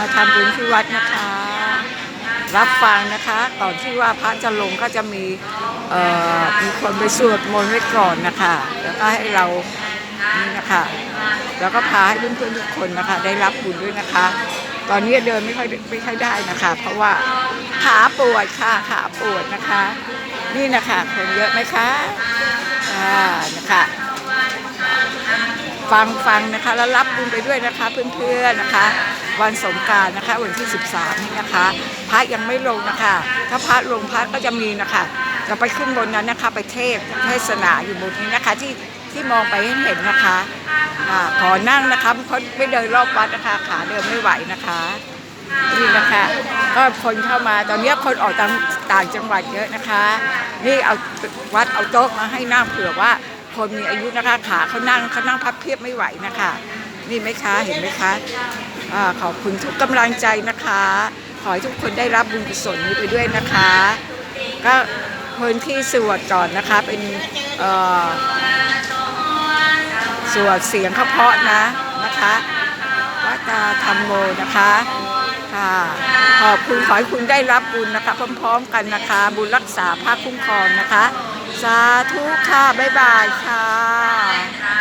มาทำบุญที่วัดนะคะ รับฟังนะคะก่อนที่ว่าพระจะลงก็จะมีมีคนไปสวดมนต์ไว้ก่อนนะคะ แล้วก็ให้เรานี่นะคะแล้วก็พาให้เพื่อนๆทุกคนนะคะ ได้รับบุญด้วยนะคะ ตอนนี้เดินไม่ค่อยไม่ค่อยได้นะคะ เพราะว่าขาปวดค่ะขาปวดนะคะ นี่นะคะคนเยอะไหมคะอ่าน ฟังฟังนะคะแล้วรับบุญไปด้วยนะคะเพื่อนๆนะคะ วันสงการนะคะวันที่ 13 นี่นะคะพระยังไม่ลงนะคะ ถ้าพระลงพระก็จะมีนะคะจะไปขึ้นบนนั้นนะคะ ไปเทศเทศนาอยู่บนนี้นะคะที่ที่มองไปให้เห็นนะคะอ่าขอนั่งนะคะเพราะไม่เดินรอบวัดนะคะขาเดินไม่ไหวนะคะนี่นะคะก็คนเข้ามาตอนนี้คนออกต่างต่างจังหวัดเยอะนะคะ นี่เอาวัดเอาโต๊ะมาให้นั่งเผื่อว่า คนมีอายุนะคะขาเขานั่งเขานั่งพับเพียบไม่ไหวนะคะ นี่ไหมคะเห็นไหมคะอาขอบคุณทุกกำลังใจนะคะ ขอให้ทุกคนได้รับบุญกุศลนี้ไปด้วยนะคะ ก็คนที่สวดก่อนนะคะเป็นสวดเสียงเขาเพาะนะนะคะวัตาธรรมโมนะคะค่ะขอบคุณขอให้คุณได้รับบุญนะคะ พร้อม ๆ กันนะคะ บุญรักษาภาคคุ้มครองนะคะ สาธุค่ะ บ๊ายบายค่ะ